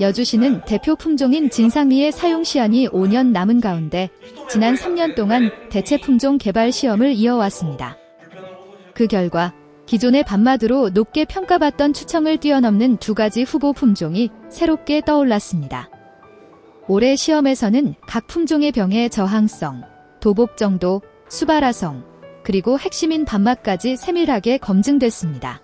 여주시는 대표 품종인 진상미의 사용 시한이 5년 남은 가운데 지난 3년 동안 대체 품종 개발 시험을 이어왔습니다. 그 결과 기존의 밤마드로 높게 평가받던 추청을 뛰어넘는 두 가지 후보 품종이 새롭게 떠올랐습니다. 올해 시험에서는 각 품종의 병의 저항성, 도복 정도, 수발화성, 그리고 핵심인 밥맛까지 세밀하게 검증됐습니다.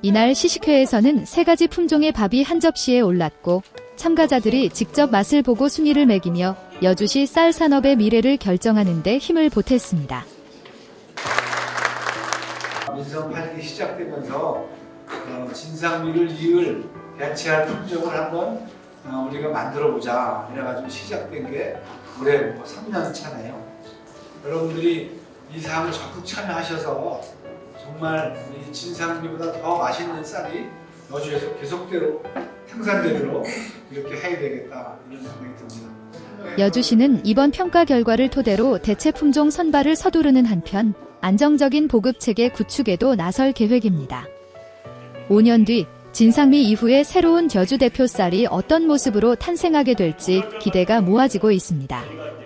이날 시식회에서는 세 가지 품종의 밥이 한 접시에 올랐고 참가자들이 직접 맛을 보고 순위를 매기며 여주시 쌀 산업의 미래를 결정하는 데 힘을 보탰습니다. 민선 8기 시작되면서 어, 진상미를 이을 대체할 품종을 한번 어, 우리가 만들어 보자 이래가지고 시작된 게 올해 뭐 3년 차네요. 여러분들이 이 사항을 적극 참여하셔서 정말 이 진상미보다 더 맛있는 쌀이 여주에서 계속대로 생산되도록 이렇게 해야 되겠다 이런 생각이 듭니다. 여주시는 이번 평가 결과를 토대로 대체 품종 선발을 서두르는 한편 안정적인 보급 체계 구축에도 나설 계획입니다. 5년 뒤 진상미 이후에 새로운 여주 대표 쌀이 어떤 모습으로 탄생하게 될지 기대가 모아지고 있습니다.